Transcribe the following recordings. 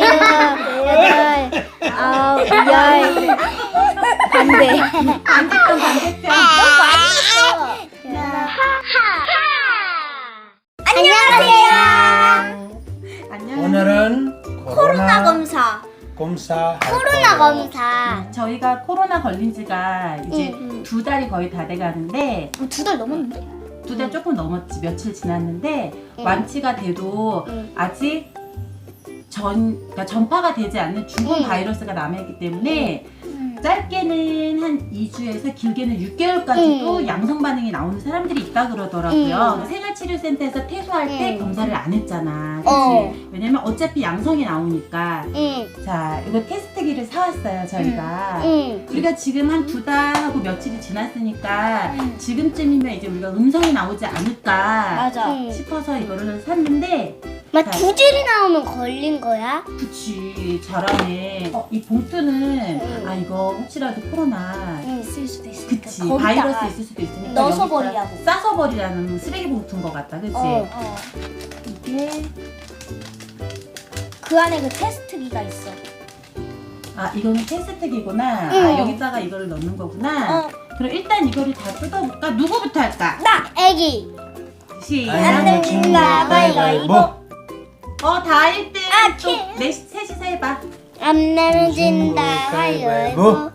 여덟, 아홉, 열. 반대. 반대편 반대편. 안녕하세요. 안녕. 오늘은 코로나 코로나 검사. 검사 코로나 검사. 저희가 코로나 걸린 지가 이제 응, 두 달이 거의 다 돼가는데 두 달 넘었는데? 두 달 조금 넘었지 며칠 지났는데 응. 완치가 돼도 응. 아직 전 그러니까 전파가 되지 않는 죽은 응. 바이러스가 남아있기 때문에 짧게는 한 2주에서 길게는 6개월까지도 응. 양성 반응이 나오는 사람들이 있다 그러더라고요. 응. 생활치료센터에서 퇴소할 때 응. 검사를 안 했잖아. 그치? 어. 왜냐면 어차피 양성이 나오니까. 응, 자, 이거 테스트기를 사왔어요, 저희가. 응. 우리가 지금 한 두 달하고 며칠이 지났으니까 응. 지금쯤이면 이제 우리가 음성이 나오지 않을까 맞아. 싶어서 이거를 샀는데 막두 줄이 나오면 걸린 거야? 그치 잘하네 어, 이 봉투는 아 이거 혹시라도 코로나 있을 수도 있어. 그치 바이러스 있을 수도 있으니까 넣어서 여기다 버리라고. 싸서 버리라는 쓰레기 봉투인 것 같다 그치 어. 이게 그 안에 그 테스트기가 있어. 아 이거는 테스트기구나 응. 아 여기다가 이거를 넣는 거구나 어. 그럼 일단 이거를 다 뜯어볼까 누구부터 할까 나 애기. 시작 안 내준다, 가위바위보. 어다 1등 아, 또 키. 넷, 셋이서 해봐 안 내면 진다. 가위바위보.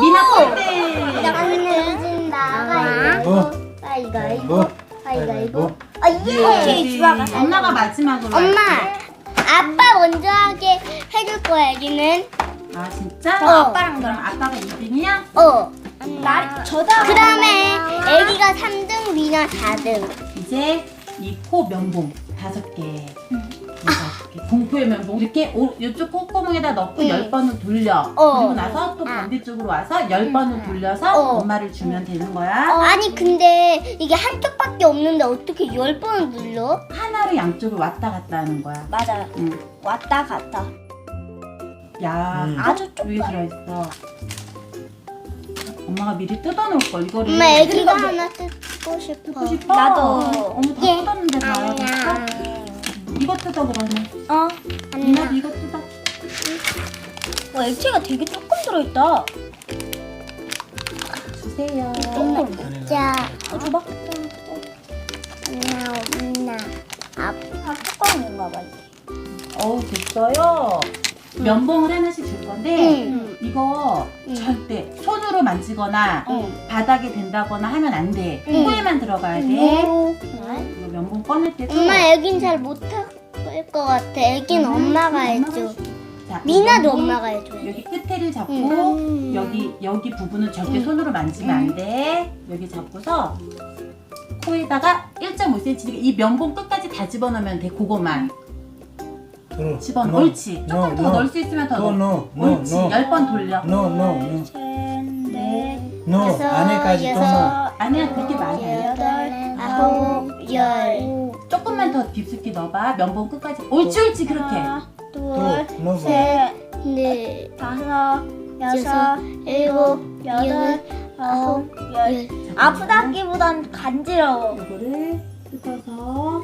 미나 꼴등 안 내면 진다. 가위바위보. 가위바위보. 뭐? 가위바위보. 아 예. 엄마가 마지막으로 엄마. 아빠 먼저 하게 해줄 거야 애기는. 아 진짜? 어, 아빠랑 그럼 아빠가 2등이야? 어. 나 저다. 그 다음에 애기가 3등, 미나 4등. 이제 이 코 면봉 다섯 개 다섯 개. 공포의 면 봉 이렇게 오, 이쪽 콧구멍에다 넣고 응. 열 번을 돌려 어. 그리고 나서 또 아. 반대쪽으로 와서 열 번을 돌려서 어. 엄마를 주면 되는 거야 아니 근데 이게 한쪽밖에 없는데 어떻게 열 번을 눌러? 하나로 양쪽을 왔다 갔다 하는 거야 맞아요. 응. 왔다 갔다. 야 음. 아주 위에 들어있어 엄마가 미리 뜯어놓을 걸 이거를 엄마 애기가 하나 뜯 고 싶어. 뜯고 싶어? 나도. 어머 다 예. 뜯었는데 다 됐어? 이거 뜯어 그러면 어. 미나도 이거 뜯어 와 액체가 되게 조금 들어있다. 주세요 자, 어, 줘봐. 엄마, 엄마. 아빠 뚜껑인가 봐. 어우 됐어요. 면봉을 하나씩 줄 건데 응. 이거 응. 절대 손으로 만지거나 응. 바닥에 댄다거나 하면 안 돼. 응. 코에만 들어가야 돼. 응. 이거 면봉 꺼낼 때도 엄마 애긴 잘 못할 것 같아. 애긴 음, 엄마가 엄마가 해줘. 자, 미나도 면봉 엄마가 해줘. 여기 끝에를 잡고 응. 여기 여기 부분은 절대 응. 손으로 만지면 안 돼. 여기 잡고서 코에다가 1.5cm 이 면봉 끝까지 다 집어넣으면 돼. 그거만 들어. 집어넣어. 너. 옳지. 조금 너, 더 너. 넣을 수 있으면 더 너, 넣어. 너, 너, 옳지. 너. 열번 돌려. 노, 노, 노. 넷, 노. 여섯, 안에까지 또 여섯, 넣어. 아니야 그렇게 많이 안 해. 여덟, 아홉, 열. 조금만 더 깊숙이 넣어봐. 면봉 끝까지. 옳지 옳지 그렇게. 또 둘, 넣어. 셋, 넷, 다섯, 여섯, 일곱, 여덟, 아홉, 열. 아프다기보단 간지러워. 이거를 뜯어서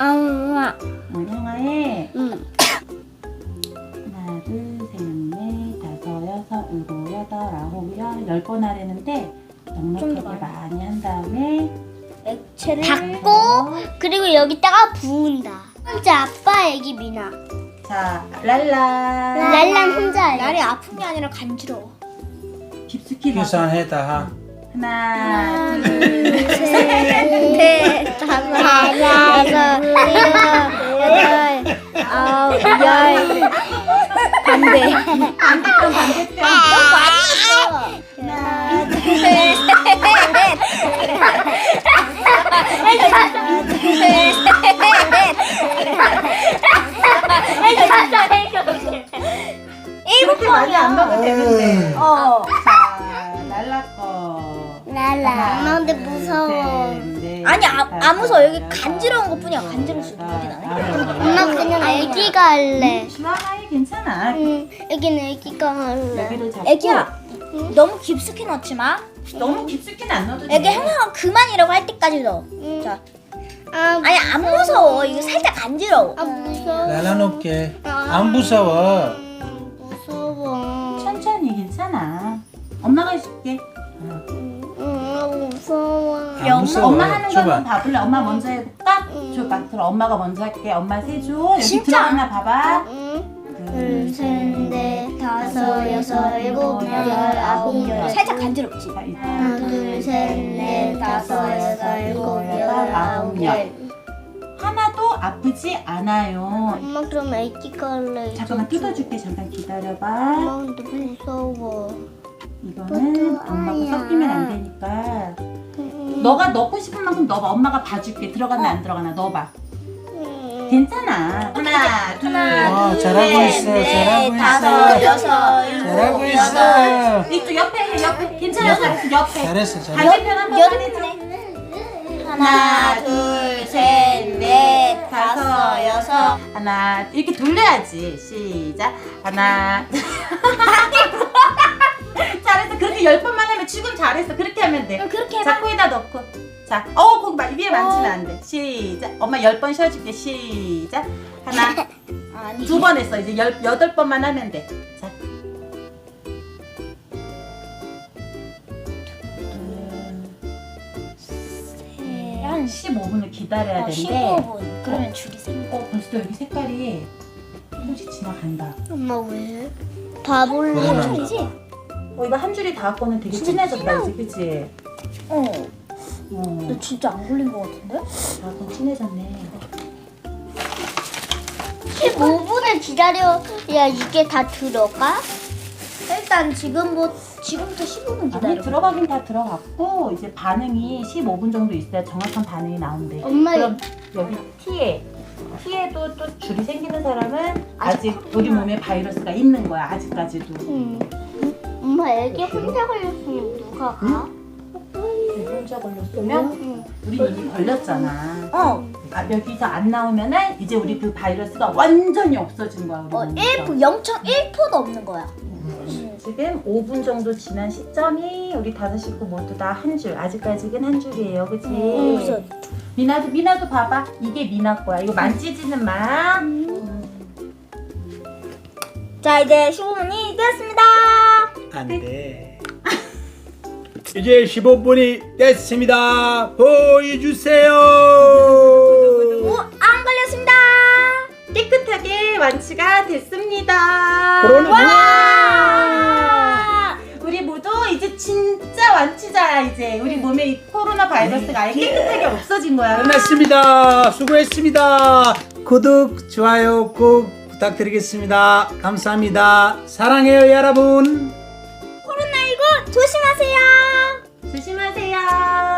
엄마. 어, 형아에 응. 아홉 열 열 번 하려는데 넉넉하게 많이 한 다음에 액체를 닫고 그리고 여기다가 부은다. 혼자 아빠 애기 미나. 자 랄라 랄란 혼자 해. 날이 아픈 게 아니라 간지러워. 깊숙이. 계산했다 하. 하나 둘, 둘 셋, 넷, 다섯, 여섯, 일곱, 여덟, 아홉, 열. 반대. 반대편 반대편 아니, 아- 안 무서워. 여기 간지러운 것뿐이야. 간지러울 수 있는 엄마 그냥 애기가 할래. 주아가이 괜찮아 응, 애기는 애기가 할래. 여기를 잡고 애기야, 너무 깊숙이 넣지 마. 너무 깊숙이는 안 넣어도 돼 애기 행하가 그만이라고 할 때까지 넣어. 응. 자, 아, 아니 안 무서워. 이거 살짝 간지러워. 아 무서워. 날라놓게. 안 무서워. 음, 무서워. 천천히 괜찮아. 엄마가 해줄게. 어. 음, 무서워. 안 무서워. 엄마 하는 거 한번 줘봐. 봐볼래? 엄마 먼저 해볼까? 음. 줘봐. 그럼 엄마가 먼저 할게. 엄마 세 줘. 여기 진짜? 들어갔나 봐봐. 응. 둘, 셋, 넷, 다섯, 여섯, 일곱, 여덟, 아홉, 열. 살짝 간지럽지. 자, 이제 하나, 둘, 셋, 넷, 다섯, 여섯, 일곱, 여덟, 아홉, 열. 하나도 아프지 않아요. 엄마 그럼 애기 걸래. 잠깐만 뜯어줄게. 잠깐 기다려봐. 엄마 근데 무서워. 이거는 엄마가 아야. 섞이면 안 되니까 음. 너가 넣고 싶은 만큼 넣어봐. 엄마가 봐줄게. 들어갔나 안 들어가나 넣어봐. 음. 괜찮아. 하나, 둘, 와, 셋, 잘하고 있어. 넷, 잘하고 다섯, 있어. 여섯, 잘하고 일곱, 있어. 여덟. 이쪽 옆에 해. 옆에. 괜찮아. 잘했어. 옆에. 잘했어, 잘했어. 반대편 한 번만 해줘. 하나, 둘, 셋, 넷, 다섯, 여섯. 하나 이렇게 돌려야지 시작 하나 잘했어 그렇게 열 번만 하면 지금 잘했어 그렇게 하면 돼 그렇게 해봐. 자, 코에다 넣고 자, 어, 거기 막 위에 만지면 안 돼. 시작. 엄마 열 번 쉬어줄게. 시작. 하나, 아니. 두 번 했어. 이제 열 여덟 번만 하면 돼. 자. 한 15분을 기다려야 어, 되는데 15분. 그러면 줄이 생겨. 어, 벌써 여기 색깔이 조금씩 지나간다. 엄마 왜? 봐볼래? 그러나. 줄이지? 어, 이거 한 줄이 닿았거는 되게 진해졌다, 이제, 그치? 어. 어, 너 진짜 안 걸린 것 같은데? 닿았건 친해졌네. 15분을 기다려야 이게 다 들어가? 일단 지금 뭐 지금부터 15분 아니, 기다려. 들어가긴 다 들어갔고, 이제 반응이 15분 정도 있어야 정확한 반응이 나온대. 엄마 그럼 여기 T에, T에도 또 줄이 생기는 사람은 아직 우리 몸에 바이러스가 있는 거야, 아직까지도. 응. 엄마 애기 혼자 걸렸으면 누가 가? 혼자 걸렸으면 우리 이미 걸렸잖아. 어. 아, 여기서 안 나오면은 이제 우리 그 바이러스가 완전히 없어진 거야. 우리 어, 몸에서. 1% 0.1%도 없는 거야. 지금 5분 정도 지난 시점이 우리 다섯 식구 모두 다 한 줄. 아직까지는 한 줄이에요, 그치? 음, 그래서 미나도 미나도 봐봐. 이게 미나 거야. 이거 만지지는 마. 자, 이제 15분이 되었습니다. 안 돼. 이제 15분이 됐습니다. 보여주세요. 오, 안 걸렸습니다. 깨끗하게 완치가 됐습니다. 코로나 와! 우리 모두 이제 진짜 완치자야 이제. 우리 몸에 이 코로나 바이러스가 아예 깨끗하게 없어진 거야. 끝났습니다. 수고했습니다. 구독, 좋아요 꼭 부탁드리겠습니다. 감사합니다. 사랑해요, 여러분. 코로나19 조심하세요. 조심하세요.